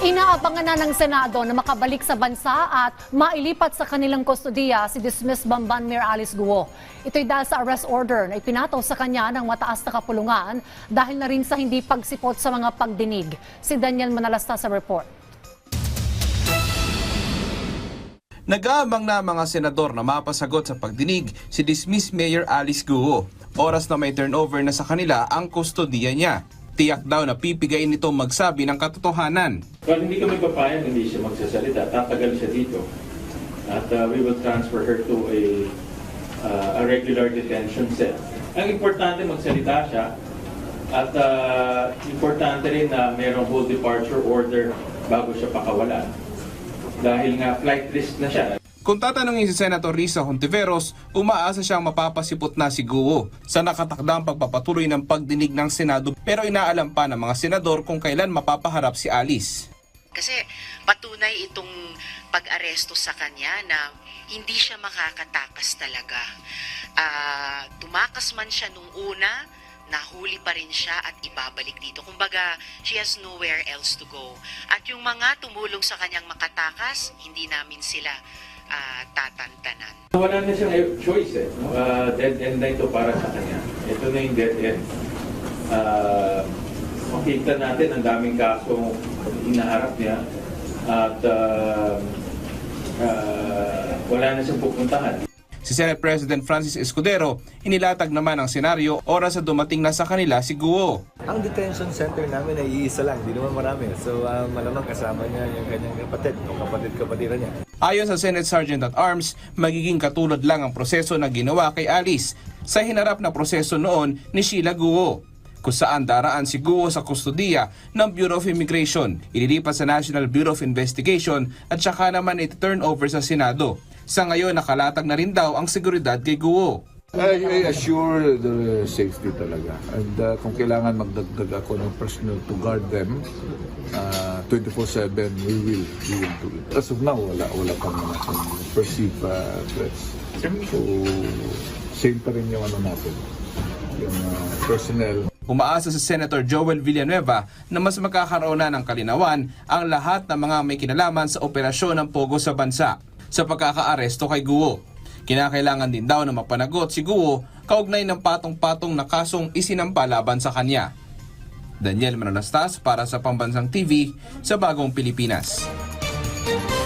Inaabangan na ng Senado na makabalik sa bansa at mailipat sa kanilang kustodiya si dismissed Bamban Mayor Alice Guo. Ito'y dahil sa arrest order na ipinataw sa kanya ng mataas na kapulungan dahil na rin sa hindi pagsipot sa mga pagdinig. Si Daniel Manalasta sa report. Nag-aabang na mga senador na mapasagot sa pagdinig si dismissed Mayor Alice Guo. Oras na may turnover na sa kanila ang kustodiya niya. Tiyak daw na pipigayin nito magsabi ng katotohanan. Well, hindi kami papayag hindi siya magsasalita. Tatagal siya dito. At uh, we will transfer her to a, uh, a regular detention cell. Ang importante magsalita siya at uh, importante rin na mayroong whole departure order bago siya pakawalan. Dahil nga flight risk na siya. Kung tatanungin si Senator Risa Hontiveros, umaasa siyang mapapasipot na si Guo sa nakatakdang pagpapatuloy ng pagdinig ng Senado pero inaalam pa ng mga senador kung kailan mapapaharap si Alice. Kasi patunay itong pag-aresto sa kanya na hindi siya makakatakas talaga. Ah, tumakas man siya nung una, nahuli pa rin siya at ibabalik dito. Kumbaga, she has nowhere else to go. At yung mga tumulong sa kanyang makatakas, hindi namin sila ah, tatantanan. Wala na siyang choice eh. Uh, dead end na ito para sa kanya. Ito na yung dead end. Uh, makita natin ang daming kasong inaharap niya at uh, uh, wala na siyang pupuntahan. Si Senate President Francis Escudero, inilatag naman ang senaryo oras na dumating na sa kanila si Guo. Ang detention center namin ay iisa lang, di naman marami. So uh, malamang kasama niya yung kanyang kapatid, o kapatid-kapatira niya. Ayon sa Senate Sergeant at Arms, magiging katulad lang ang proseso na ginawa kay Alice sa hinarap na proseso noon ni Sheila Guo kung saan daraan si Guo sa kustodiya ng Bureau of Immigration, ililipat sa National Bureau of Investigation at saka naman iti-turn over sa Senado. Sa ngayon, nakalatag na rin daw ang seguridad kay Guo. I, I assure the safety talaga. And uh, kung kailangan magdagdag ako ng personnel to guard them, uh, 24-7, we will, we will it. As of now, wala, wala pa naman akong perceived uh, threats. So, same pa rin yung ano natin, yung uh, personnel. Umaasa si Senator Joel Villanueva na mas magkakaroon na ng kalinawan ang lahat ng mga may kinalaman sa operasyon ng Pogo sa bansa sa pagkakaaresto kay Guo. Kinakailangan din daw na mapanagot si Guo kaugnay ng patong-patong na kasong isinampa laban sa kanya. Daniel Manalastas para sa Pambansang TV sa Bagong Pilipinas.